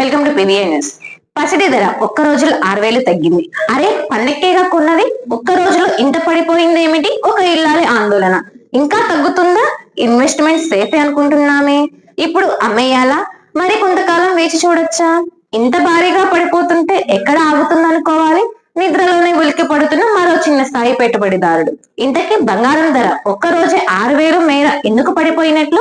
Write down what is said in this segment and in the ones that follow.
Welcome to PVI news పసిడి ధర ఒక్క రోజులో ఆరు వేలు తగ్గింది. అరే పండక్కేగా కొన్నది? ఒక్క రోజులో ఇంత పడిపోయింది ఏమిటి? ఒక ఇల్లాలి ఆందోళన. ఇంకా తగ్గుతుందా? ఇన్వెస్ట్మెంట్ సేఫ్ అనుకుంటున్నామే. ఇప్పుడు అమ్మేయాలా? మరి కొంతకాలం వేచి చూడొచ్చా? ఇంత భారీగా పడిపోతుంటే ఎక్కడ ఆగుతుంది అనుకోవాలి నిద్రలోనే ఉలికి పడుతున్న స్థాయి పెట్టుబడిదారుడు. ఇంతకీ బంగారం ధర ఒక్కరోజే ఆరు వేలు మేర ఎందుకు పడిపోయినట్లు?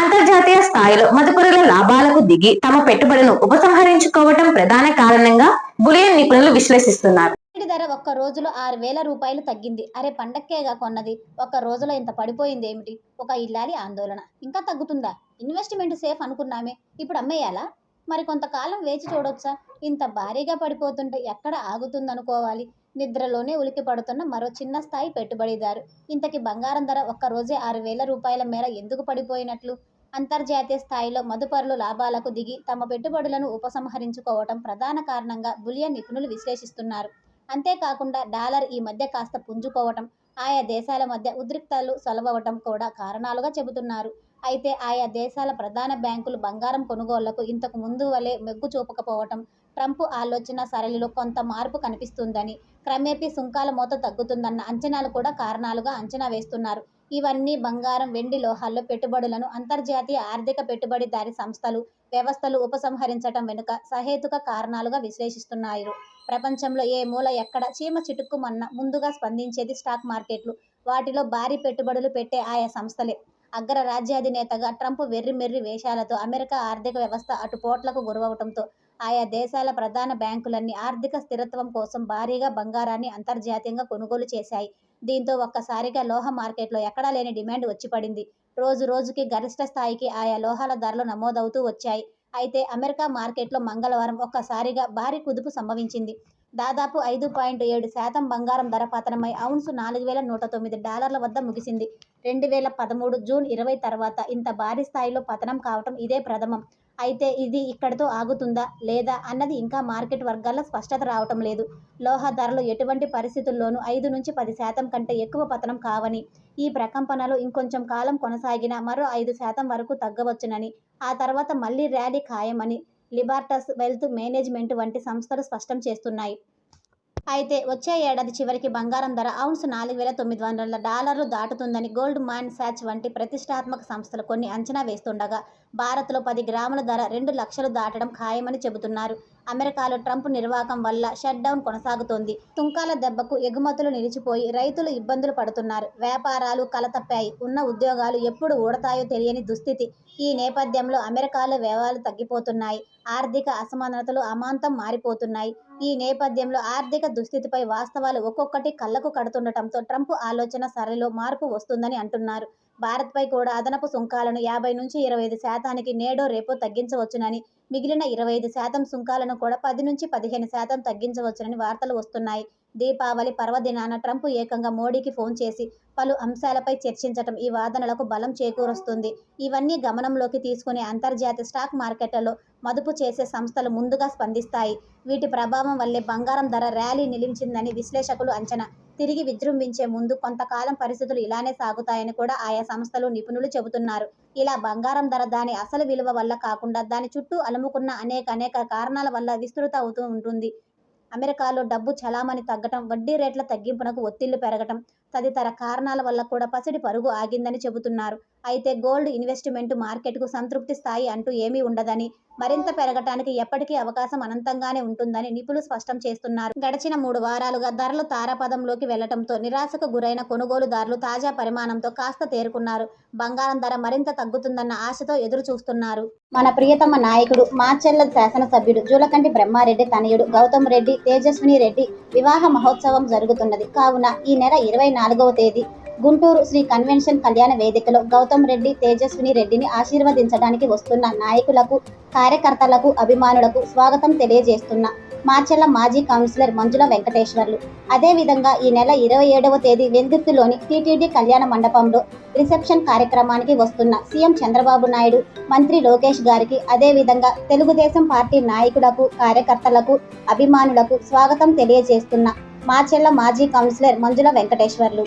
అంతర్జాతీయ స్థాయిలో మదుపరుల లాభాలకు దిగి తమ పెట్టుబడులను ఉపసంహరించుకోవటం ప్రధాన కారణంగా బులియన్ నిపుణులు విశ్లేషిస్తున్నారు. ధర ఒక్క రోజులో ఆరు వేల రూపాయలు తగ్గింది. అరే పండక్కేగా కొన్నది. ఒక్క రోజులో ఇంత పడిపోయింది ఏమిటి? ఒక ఇల్లాలి ఆందోళన. ఇంకా తగ్గుతుందా? ఇన్వెస్ట్మెంట్ సేఫ్ అనుకున్నామే. ఇప్పుడు అమ్మేయాలా? మరి కొంతకాలం వేచి చూడొచ్చా? ఇంత భారీగా పడిపోతుంటే ఎక్కడ ఆగుతుందనుకోవాలి? నిద్రలోనే ఉలికి పడుతున్న మరో చిన్న స్థాయి పెట్టుబడిదారు. ఇంతకి బంగారం ధర ఒక్క రోజే ఆరు వేల రూపాయల మేర ఎందుకు పడిపోయినట్లు? అంతర్జాతీయ స్థాయిలో మదుపరులు లాభాలకు దిగి తమ పెట్టుబడులను ఉపసంహరించుకోవటం ప్రధాన కారణంగా బులియన్ నిపుణులు విశ్లేషిస్తున్నారు. అంతేకాకుండా డాలర్ ఈ మధ్య కాస్త పుంజుకోవటం ఆయా దేశాల మధ్య ఉద్రిక్తలు సొలవటం కూడా కారణాలుగా చెబుతున్నారు. అయితే ఆయా దేశాల ప్రధాన బ్యాంకులు బంగారం కొనుగోళ్ళకు ఇంతకు ముందు వలె మెగ్గు చూపకపోవటం ట్రంప్ ఆలోచన సరళిలో కొంత మార్పు కనిపిస్తుందని. క్రమేపీ సుంకాల మోత తగ్గుతుందన్న అంచనాలు కూడా కారణాలుగా అంచనా వేస్తున్నారు. ఇవన్నీ బంగారం వెండి లోహాల్లో పెట్టుబడులను అంతర్జాతీయ ఆర్థిక పెట్టుబడిదారి సంస్థలు వ్యవస్థలు ఉపసంహరించటం వెనుక సహేతుక కారణాలుగా విశ్లేషిస్తున్నారు ప్రపంచంలో ఏ మూల ఎక్కడ చీమ చిటుక్కుమన్న ముందుగా స్పందించేది స్టాక్ మార్కెట్లు. వాటిలో భారీ పెట్టుబడులు పెట్టే ఆయా సంస్థలే. అగ్ర రాజ్యాధినేతగా ట్రంప్ వెర్రి మెర్రి వేషాలతో అమెరికా ఆర్థిక వ్యవస్థ అటు పోట్లకు గురవటంతో ఆయా దేశాల ప్రధాన బ్యాంకులన్నీ ఆర్థిక స్థిరత్వం కోసం భారీగా బంగారాన్ని అంతర్జాతీయంగా కొనుగోలు చేశాయి. దీంతో ఒక్కసారిగా లోహ మార్కెట్లో ఎక్కడా లేని డిమాండ్ వచ్చి పడింది. రోజు రోజుకి గరిష్ట స్థాయికి ఆయా లోహాల ధరలు నమోదవుతూ వచ్చాయి. అయితే అమెరికా మార్కెట్లో మంగళవారం ఒక్కసారిగా భారీ కుదుపు సంభవించింది. దాదాపు ఐదు పాయింట్ ఏడు శాతం బంగారం ధర పతనమై అవున్సు నాలుగు వేల నూట తొమ్మిది డాలర్ల వద్ద ముగిసింది. రెండు వేల పదమూడు జూన్ ఇరవై తర్వాత ఇంత భారీ స్థాయిలో పతనం కావటం ఇదే ప్రథమం. అయితే ఇది ఇక్కడితో ఆగుతుందా లేదా అన్నది ఇంకా మార్కెట్ వర్గాల్లో స్పష్టత రావటం లేదు. లోహ ధరలు ఎటువంటి పరిస్థితుల్లోనూ ఐదు నుంచి పది శాతం కంటే ఎక్కువ పతనం కావని ఈ ప్రకంపనలు ఇంకొంచెం కాలం కొనసాగినా మరో ఐదు శాతం వరకు తగ్గవచ్చునని ఆ తర్వాత మళ్ళీ ర్యాలీ ఖాయమని లిబార్టస్ వెల్త్ మేనేజ్మెంట్ వంటి సంస్థలు స్పష్టం చేస్తున్నాయి. అయితే వచ్చే ఏడాది చివరికి బంగారం ధర అవున్స్ నాలుగు వేల తొమ్మిది వందల డాలర్లు దాటుతుందని గోల్డ్ మ్యాన్ శాచ్ వంటి ప్రతిష్టాత్మక సంస్థలు కొన్ని అంచనా వేస్తుండగా భారత్లో పది గ్రాముల ధర రెండు లక్షలు దాటడం ఖాయమని చెబుతున్నారు. అమెరికాలో ట్రంప్ నిర్వాహకం వల్ల షట్ డౌన్ కొనసాగుతోంది. తుంకాల దెబ్బకు ఎగుమతులు నిలిచిపోయి రైతులు ఇబ్బందులు పడుతున్నారు. వ్యాపారాలు కలతప్పాయి. ఉన్న ఉద్యోగాలు ఎప్పుడు ఊడతాయో తెలియని దుస్థితి. ఈ నేపథ్యంలో అమెరికాలో వ్యవహారాలు తగ్గిపోతున్నాయి. ఆర్థిక అసమానతలు అమాంతం మారిపోతున్నాయి. ఈ నేపథ్యంలో ఆర్థిక దుస్థితిపై వాస్తవాలు ఒక్కొక్కటి కళ్ళకు కడుతుండటంతో ట్రంప్ ఆలోచన సరళిలో మార్పు వస్తుందని అంటున్నారు. భారత్పై కూడా అదనపు సుంకాలను యాభై నుంచి ఇరవై ఐదు శాతానికి నేడో రేపో తగ్గించవచ్చునని మిగిలిన ఇరవై ఐదు శాతం సుంకాలను కూడా పది నుంచి పదిహేను శాతం తగ్గించవచ్చునని వార్తలు వస్తున్నాయి. దీపావళి పర్వదినాన ట్రంప్ ఏకంగా మోడీకి ఫోన్ చేసి పలు అంశాలపై చర్చించటం ఈ వాదనలకు బలం చేకూరుస్తుంది. ఇవన్నీ గమనంలోకి తీసుకుని అంతర్జాతీయ స్టాక్ మార్కెట్లలో మదుపు చేసే సంస్థలు ముందుగా స్పందిస్తాయి. వీటి ప్రభావం వల్లే బంగారం ధర ర్యాలీ నిలిచిందని విశ్లేషకులు అంచనా. తిరిగి విజృంభించే ముందు కొంతకాలం పరిస్థితులు ఇలానే సాగుతాయని కూడా ఆయా సంస్థలు నిపుణులు చెబుతున్నారు. ఇలా బంగారం ధర దాని అసలు విలువ వల్ల కాకుండా దాని చుట్టూ అలుముకున్న అనేక అనేక కారణాల వల్ల విస్తృత అవుతూ ఉంటుంది. అమెరికాలో డబ్బు చలామణి తగ్గటం వడ్డీ రేట్ల తగ్గింపునకు ఒత్తిళ్ళు పెరగటం తదితర కారణాల వల్ల కూడా పసిడి పరుగు ఆగిందని చెబుతున్నారు. అయితే గోల్డ్ ఇన్వెస్ట్మెంట్ మార్కెట్కు సంతృప్తి స్థాయి అంటూ ఏమీ ఉండదని మరింత పెరగటానికి ఎప్పటికీ అవకాశం అనంతంగానే ఉంటుందని నిపుణులు స్పష్టం చేస్తున్నారు. గడిచిన మూడు వారాలుగా ధరలు తారాపదంలోకి వెళ్ళటంతో నిరాశకు గురైన కొనుగోలుదారులు తాజా పరిమాణంతో కాస్త తేరుకున్నారు. బంగారం ధర మరింత తగ్గుతుందన్న ఆశతో ఎదురు చూస్తున్నారు మన ప్రియతమ నాయకుడు మాచెల్ల శాసనసభ్యుడు జూలకంటి బ్రహ్మారెడ్డి తనయుడు గౌతమ్ రెడ్డి తేజస్విని రెడ్డి వివాహ మహోత్సవం జరుగుతున్నది. కావున ఈ నెల ఇరవై నాలుగవ తేదీ గుంటూరు శ్రీ కన్వెన్షన్ కళ్యాణ వేదికలో గౌతమ్ రెడ్డి తేజస్విని రెడ్డిని ఆశీర్వదించడానికి వస్తున్న నాయకులకు కార్యకర్తలకు అభిమానులకు స్వాగతం తెలియజేస్తున్న మార్చెల్ల మాజీ కౌన్సిలర్ మంజుల వెంకటేశ్వర్లు. అదేవిధంగా ఈ నెల ఇరవై ఏడవ తేదీ వెందుర్తిలోని టీటీడీ కళ్యాణ మండపంలో రిసెప్షన్ కార్యక్రమానికి వస్తున్న సీఎం చంద్రబాబు నాయుడు మంత్రి లోకేష్ గారికి అదేవిధంగా తెలుగుదేశం పార్టీ నాయకులకు కార్యకర్తలకు అభిమానులకు స్వాగతం తెలియజేస్తున్న మార్చెల్ల మాజీ కౌన్సిలర్ మంజుల Venkateswarlu.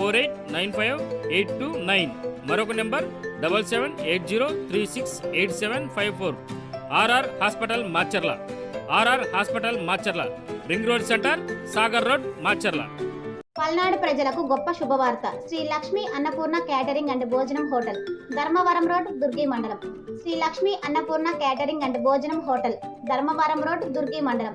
four eight nine five eight two nine. మరొక number double seven eight zero three six eight seven five four. RR hospital Macherla. RR hospital Macherla. Ring road centre Sagar road Macherla. Palnadu ప్రజలకు గొప్ప శుభవార్త. Shri Lakshmi Annapurna catering and భోజనం hotel Dharmavaram road Durgi మండలం. Shri Lakshmi Annapurna catering and భోజనం hotel Dharmavaram road Durgi మండలం.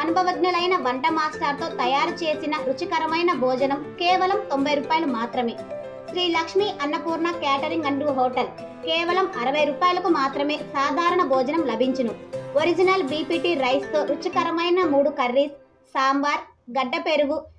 అనుభవజ్ఞులైన వంట మాస్టర్తో తయారు చేసిన రుచికరమైన భోజనం కేవలం తొంభై రూపాయలు మాత్రమే. Shri Lakshmi Annapurna catering and hotel కేవలం అరవై రూపాయలకు మాత్రమే సాధారణ భోజనం లభించును. ఒరిజినల్ బీపీటీ రైస్తో రుచికరమైన మూడు కర్రీస్ సాంబార్ గడ్డ పెరుగు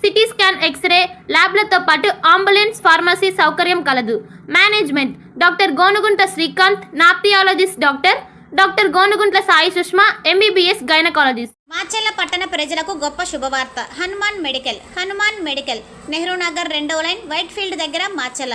CT scan X-ray ల్యాబ్లతో పాటు అంబులెన్స్ ఫార్మసీ సౌకర్యం కలదు. Management doctor Gonugunta Srikanth nephrologist doctor doctor Gonuguntla Sai Sushma MBBS gynaecologist. Macherla పట్టణ ప్రజలకు గొప్ప శుభవార్త. హనుమాన్ మెడికల్ హనుమాన్ మెడికల్ నెహ్రూ నగర్ రెండవ లైన్ వైట్ ఫీల్డ్ దగ్గర మాచెల్ల